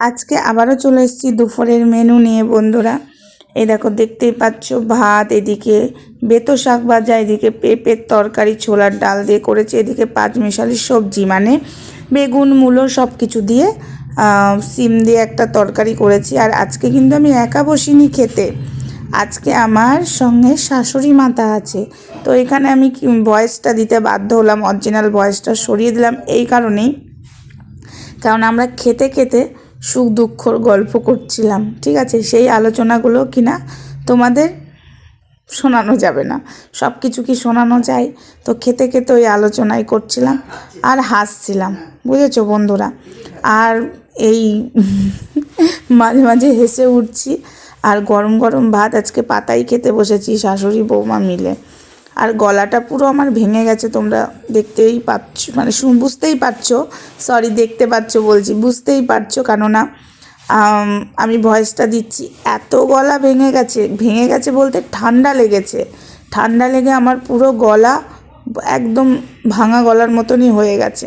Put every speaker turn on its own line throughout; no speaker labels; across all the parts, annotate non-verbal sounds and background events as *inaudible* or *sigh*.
আজকে আবারও চলে এসেছি দুপুরের মেনু নিয়ে, বন্ধুরা। এই দেখো, দেখতেই পাচ্ছ, ভাত, এদিকে বেতো শাক ভাজা, এদিকে পেঁপের তরকারি, ছোলার ডাল দিয়ে করেছে, এদিকে পাঁচ মিশালি সবজি মানে বেগুন, মূলো সব কিছু দিয়ে সিম দিয়ে একটা তরকারি করেছি। আর আজকে কিন্তু আমি একা বসিনি খেতে। আজকে আমার সঙ্গে শাশুড়ি মাতা আছে। তো এখানে আমি ভয়েসটা দিতে বাধ্য হলাম অরিজিনাল ভয়েসটা সরিয়ে দিলাম, এই কারণেই। কারণ আমরা খেতে খেতে সুখ দুঃখর গল্প করছিলাম, ঠিক আছে? সেই আলোচনাগুলো কিনা তোমাদের শোনানো যাবে না। সব কিছু কি শোনানো যায়? তো খেতে খেতে ওই আলোচনাই করছিলাম আর হাসছিলাম, বুঝেছ বন্ধুরা? আর এই মাঝে মাঝে হেসে উঠছি, আর গরম গরম ভাত, আজকে পাতাই খেতে বসেছি শাশুড়ি বৌমা মিলে। আর গলাটা পুরো আমার ভেঙে গেছে, তোমরা দেখতেই পাচ্ছ মানে বুঝতেই পারছ সরি দেখতে পাচ্ছ বলছি, বুঝতেই পারছ, কেননা, আমি ভয়েসটা দিচ্ছি, এত গলা ভেঙে গেছে ভেঙে গেছে বলতে ঠান্ডা লেগেছে, ঠান্ডা লেগে আমার পুরো গলা একদম ভাঙা গলার মতনই হয়ে গেছে।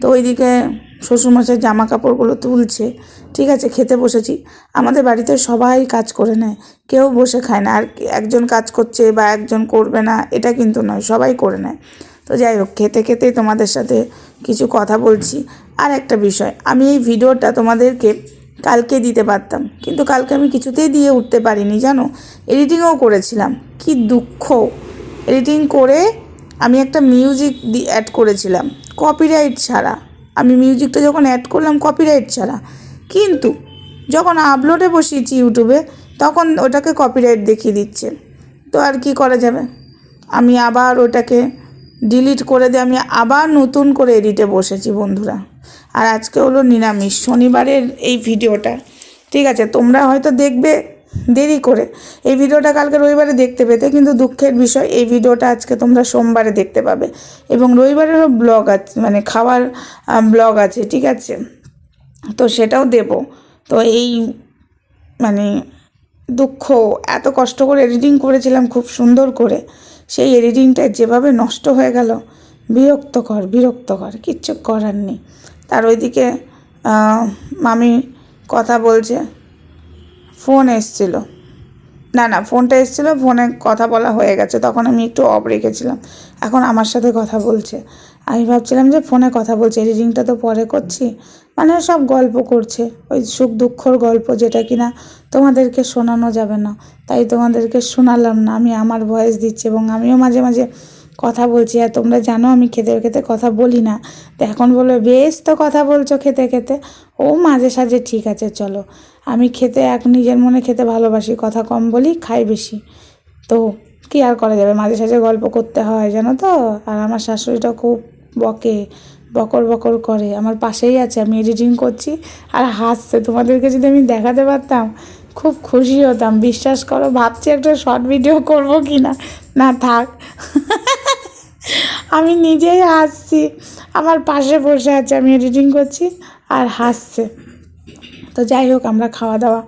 তো ওইদিকে শ্বশুরমশাই জামা কাপড়গুলো তুলছে ঠিক আছে, খেতে বসেছি। আমাদের বাড়িতে সবাই কাজ করে নেয়, কেউ বসে খায় না। আর একজন কাজ করছে বা একজন করবে না, এটা কিন্তু নয়, সবাই করে নেয়। তো যাই হোক, খেতে খেতেই তোমাদের সাথে কিছু কথা বলছি। আর একটা বিষয়, আমি এই ভিডিওটা তোমাদেরকে কালকে দিতে পারতাম, কিন্তু কালকে আমি কিছুতেই দিয়ে উঠতে পারিনি, জানো? এডিটিংও করেছিলাম, কি দুঃখ। এডিটিং করে আমি একটা মিউজিক অ্যাড করেছিলাম কপিরাইট ছাড়া। আমি মিউজিকটা যখন অ্যাড করলাম কপিরাইট ছাড়া। কিন্তু যখন আপলোডে বসিয়েছি ইউটিউবে, তখন ওটাকে কপিরাইট দেখিয়ে দিচ্ছে। তো আর কি করা যাবে? আমি আবার ওটাকে ডিলিট করে দিয়ে আমি আবার নতুন করে এডিটে বসেছি বন্ধুরা। আর আজকে হলো নিরামিষ, শনিবারের এই ভিডিওটা। ঠিক আছে, তোমরা হয়তো দেখবে দেরি করে। এই ভিডিওটা কালকে রবিবারে দেখতে পেতে, কিন্তু দুঃখের বিষয়, এই ভিডিওটা আজকে তোমরা সোমবারে দেখতে পাবে। এবং রবিবারেরও ব্লগ আছে মানে খাওয়ার ব্লগ আছে, ঠিক আছে? তো সেটাও দেব। তো এই মানে দুঃখ, এত কষ্ট করে এডিটিং করেছিলাম খুব সুন্দর করে, সেই এডিটিংটা যেভাবে নষ্ট হয়ে গেল, বিরক্তকর বিরক্তকর, কিচ্ছু করার নেই। তার ওইদিকে মামি কথা বলছে, ফোন এসছিল। না না, ফোনটা এসেছিল, ফোনে কথা বলা হয়ে গেছে, তখন আমি একটু অফ রেখেছিলাম। এখন আমার সাথে কথা বলছে। আমি ভাবছিলাম যে ফোনে কথা বলছে, এডিটিংটা তো পরে করছি মানে সব গল্প করছে, ওই সুখ দুঃখর গল্প যেটা কিনা তোমাদেরকে শোনানো যাবে না। তাই তোমাদেরকে শোনালাম না, আমি আমার ভয়েস দিচ্ছি এবং আমিও মাঝে মাঝে কথা বলছি, আর তোমরা জানো আমি খেতে খেতে কথা বলি না। তো এখন বলবে, বেশ তো কথা বলছো খেতে খেতে। ও, মাঝে সাঝে ঠিক আছে, চলো। আমি খেতে, এক নিজের মনে খেতে ভালোবাসি, কথা কম বলি, খাই বেশি। তো কি আর করা যাবে? মাঝে সাঝে গল্প করতে হয়, জানো তো? আর আমার শাশুড়িটা খুব বকে, বকর বকর করে। আমার পাশেই আছে, আমি এডিটিং করছি। আর হাসছে, তোমাদেরকে যদি আমি দেখাতে পারতাম, খুব খুশি হতাম। বিশ্বাস করো, ভাবছি একটা শর্ট ভিডিও করব কি না না, থাক। আমি নিজেই হাসছি। আমার পাশে বসে আছে, আমি এডিটিং করছি আর হাসছে। তো যাই হোক, আমরা খাওয়া দাওয়া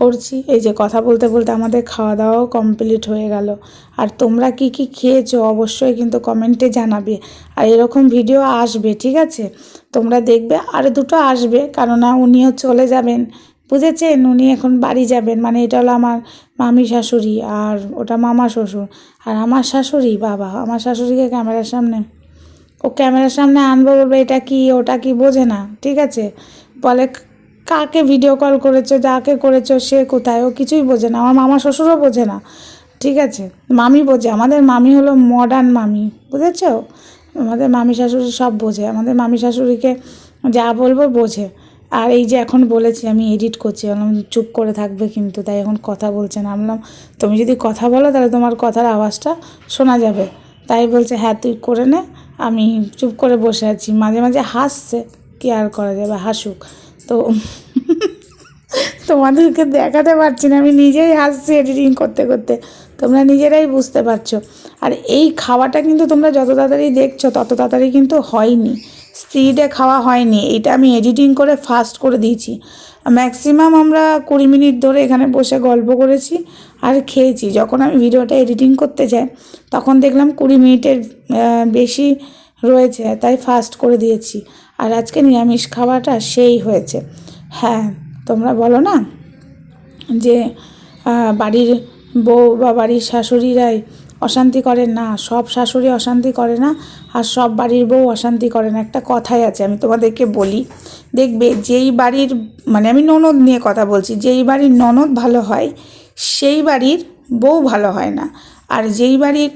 করছি। এই যে কথা বলতে বলতে আমাদের খাওয়া দাওয়াও কমপ্লিট হয়ে গেল। আর তোমরা কি কি খেয়েছো অবশ্যই কিন্তু কমেন্টে জানাবে। আর এরকম ভিডিও আসবে, ঠিক আছে? তোমরা দেখবে, আর দুটো আসবে, কেননা উনিও চলে যাবেন। বুঝেছেন? উনি এখন বাড়ি যাবেন। মানে এটা হলো আমার মামি শাশুড়ি আর ওটা মামা শ্বশুর। আর আমার শাশুড়ি, বাবা, আমার শাশুড়িকে ক্যামেরার সামনে। ও ক্যামেরার সামনে আনব বলবে, এটা কি? ওটা কি? বোঝে না। ঠিক আছে? বলে, কাকে ভিডিও কল করেছ? যাকে করেছ? সে কোথায়? ও কিছুই বোঝে না। আমার মামা শ্বশুরও বোঝে না। ঠিক আছে? মামি বোঝে। আমাদের মামি হলো মডার্ন মামি। বুঝেছ? আমাদের মামি শাশুড়ি সব বোঝে। আমাদের মামি শাশুড়িকে যা বলব বোঝে। আর এই যে এখন বলেছি, আমি এডিট করছি। বললাম, চুপ করে থাকবে কিন্তু। তাই এখন কথা বলছে না। বললাম, তুমি যদি কথা বলো, তাহলে তোমার কথার আওয়াজটা শোনা যাবে। তাই বলছে হ্যাঁ তুই করে নে। আমি চুপ করে বসে আছি। মাঝে মাঝে হাসছে, কি আর করা যাবে হাসুক। তো তোমাদেরকে দেখাতে পারছি না। আমি নিজেই হাসছি এডিটিং করতে করতে। তোমরা নিজেরাই বুঝতে পারছ। আর এই খাওয়াটা কিন্তু তোমরা যত তাড়াতাড়ি দেখছ, তত তাড়াতাড়ি কিন্তু হয়নি। স্পিডে খাওয়া হয়নি, এটা আমি এডিটিং করে ফাস্ট করে দিয়েছি। ম্যাক্সিমাম আমরা কুড়ি মিনিট ধরে এখানে বসে গল্প করেছি আর খেয়েছি। যখন আমি ভিডিওটা এডিটিং করতে যাই, তখন দেখলাম কুড়ি মিনিটের বেশি রয়েছে, তাই ফাস্ট করে দিয়েছি। আর আজকে নিরামিষ খাওয়াটা সেই হয়েছে। হ্যাঁ তোমরা বলো না যে বাড়ির বউ বা বাড়ির শাশুড়িরাই অশান্তি করে না, সব শাশুড়ি অশান্তি করে না আর সব বাড়ির বউ অশান্তি করে না। একটা কথাই আছে, আমি তোমাদেরকে বলি। দেখবে যেই বাড়ির মানে আমি ননদ নিয়ে কথা বলছি, যেই বাড়ির ননদ ভালো হয়, সেই বাড়ির বউ ভালো হয় না। আর যেই বাড়ির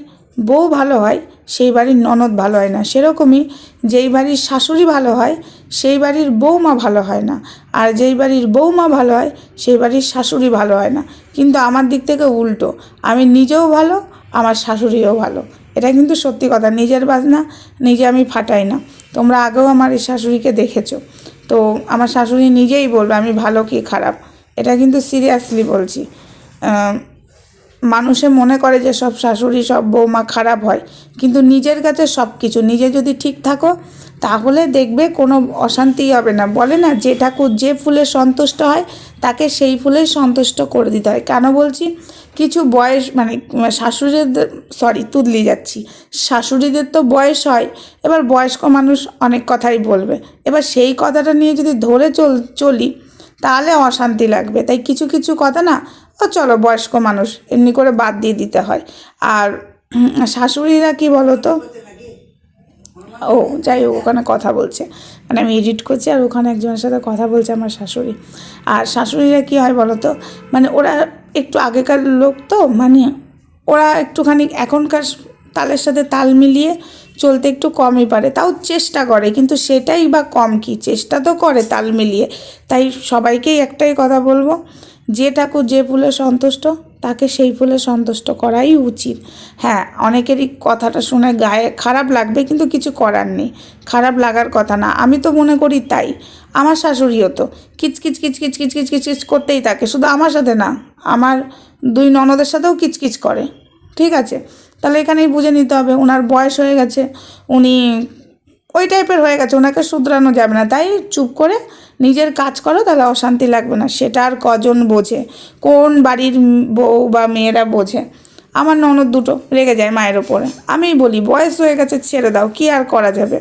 বউ ভালো হয়, সেই বাড়ির ননদ ভালো হয় না। সেরকমই যেই বাড়ির শাশুড়ি ভালো হয়, সেই বাড়ির বৌমা ভালো হয় না। আর যেই বাড়ির বৌমা ভালো হয়, সেই বাড়ির শাশুড়ি ভালো হয় না। কিন্তু আমার দিক থেকে উল্টো। আমি নিজেও ভালো আমার শাশুড়িও ভালো। এটা কিন্তু সত্যি কথা, নিজের বাজনা নিজে আমি ফাটাই না। তোমরা আগেও আমার এই শাশুড়িকে দেখেছ। তো আমার শাশুড়ি নিজেই বলবে, আমি ভালো কি খারাপ? এটা কিন্তু সিরিয়াসলি বলছি। মানুষে মনে করে যে সব শাশুড়ি, সব বৌমা খারাপ হয়। কিন্তু নিজের কাছে সব কিছু নিজে যদি ঠিক থাকো, তাহলে দেখবে কোনো অশান্তি হবে না। বলে না, যে ঠাকুর যে ফুলে সন্তুষ্ট হয়, তাকে সেই ফুলেই সন্তুষ্ট করে দিতে হয়। কেন বলছি? কিছু বয়স মানে শাশুড়িদের সরি তুদলি যাচ্ছি। শাশুড়িদের তো বয়স হয়, এবার বয়স্ক মানুষ অনেক কথাই বলবে। এবার সেই কথাটা নিয়ে যদি ধরে চল, চলি, তাহলে অশান্তি লাগবে। তাই কিছু কিছু কথা না ও চলো বয়স্ক মানুষ, এমনি করে বাদ দিয়ে দিতে হয়। আর শাশুড়িরা কি বলো তো ও, যাই হোক, ওখানে কথা বলছে। মানে আমি এডিট করছি আর ওখানে একজনের সাথে কথা বলছে আমার শাশুড়ি। আর শাশুড়িরা কী হয় বলো তো মানে ওরা একটু আগেকার লোক তো মানে ওরা একটুখানি এখনকার তালের সাথে তাল মিলিয়ে চলতে একটু কমই পারে। তাও চেষ্টা করে, কিন্তু সেটাই বা কম কি? চেষ্টা তো করে তাল মিলিয়ে। তাই সবাইকেই একটাই কথা বলব যে ঠাকুর যে ফুলে সন্তুষ্ট, তাকে সেই ফুলে সন্তুষ্ট করাই উচিত। হ্যাঁ অনেকেরই কথাটা শুনে গায়ে খারাপ লাগবে, কিন্তু কিছু করার নেই। খারাপ লাগার কথা না। আমি তো মনে করি তাই। আমার শাশুড়িও তো। কিচকিচ কিচকিচ কিচকিচ কিচকিচ করতেই থাকে। শুধু আমার সাথে না, আমার দুই ননদের সাথেও কিচকিচ করে। ঠিক আছে? তাহলে এখানেই বুঝে নিতে হবে। ওনার বয়স হয়ে গেছে। উনি ওই টাইপের হয়ে গেছে, ওনাকে শুধরানো যাবে না। তাই চুপ করে নিজের কাজ করো, তাহলে অশান্তি লাগবে না। সেটা আর কজন বোঝে? কোন বাড়ির বউ বা মেয়েরা বোঝে? আমার ননদ দুটো রেগে যায় মায়ের ওপরে। আমিই বলি, বয়স হয়ে গেছে, ছেড়ে দাও, কি আর করা যাবে?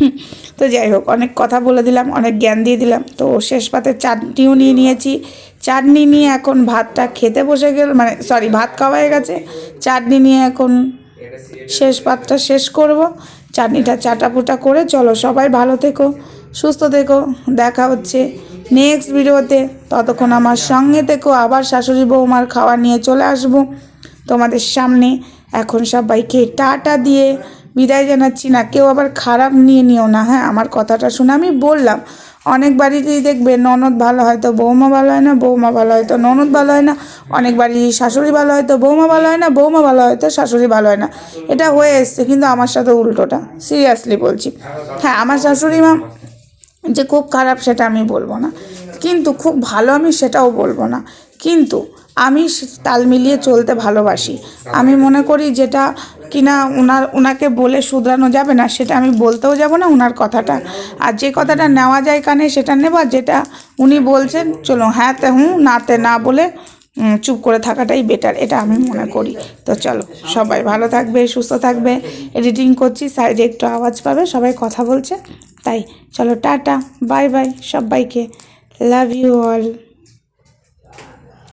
*laughs* তো যাই হোক, অনেক কথা বলে দিলাম, অনেক জ্ঞান দিয়ে দিলাম। তো শেষ পাতে চাটনিও নিয়ে নিয়েছি। চাটনি নিয়ে এখন ভাতটা খেতে বসে গেল মানে সরি ভাত খাওয়া হয়ে গেছে। চাটনি নিয়ে এখন শেষ পাতটা শেষ করব। চাটনিটা চাটাপুটা করে, চলো সবাই ভালো থেকো, সুস্থ থেকো, দেখা হচ্ছে নেক্সট ভিডিওতে। ততক্ষণ আমার সঙ্গে থেকো, আবার শাশুড়ি বৌমার খাওয়া নিয়ে চলে আসব তোমাদের সামনে। এখন সবাইকে টাটা দিয়ে বিদায় জানাচ্ছি না, কেউ আবার খারাপ নিয়ে নিও না হ্যাঁ? আমার কথাটা শুনে আমি বললাম অনেক বাড়িতেই দেখবে ননদ ভালো হয়তো বৌমা ভালো হয় না, বৌমা ভালো হয়তো ননদ ভালো হয় না। অনেক বাড়ি শাশুড়ি ভালো হয়তো বৌমা ভালো হয় না, বৌমা ভালো হয়তো শাশুড়ি ভালো হয় না। এটা হয়ে এসছে কিন্তু আমার সাথে উল্টোটা, সিরিয়াসলি বলছি। হ্যাঁ আমার শাশুড়ি মা যে খুব খারাপ সেটা আমি বলব না। কিন্তু খুব ভালো আমি সেটাও বলব না। কিন্তু আমি তাল মিলিয়ে চলতে ভালোবাসি। আমি মনে করি যেটা কিনা ওনার ওনাকে বলে শুধরানো যাবে না, সেটা আমি বলতেও যাব না ওনার কথাটা। আর যে কথাটা নেওয়া যায় কানে, সেটা নেব, আর যেটা উনি বলছেন চলো হ্যাঁ তে হুঁ নাতে না বলে চুপ করে থাকাটাই বেটার এটা আমি মনে করি। তো চলো, সবাই ভালো থাকবে, সুস্থ থাকবে। এডিটিং করছি, সাইডে একটু আওয়াজ পাবে, সবাই কথা বলছে। তাই, চলো, টাটা, বাই বাই, সবাইকে। Love you all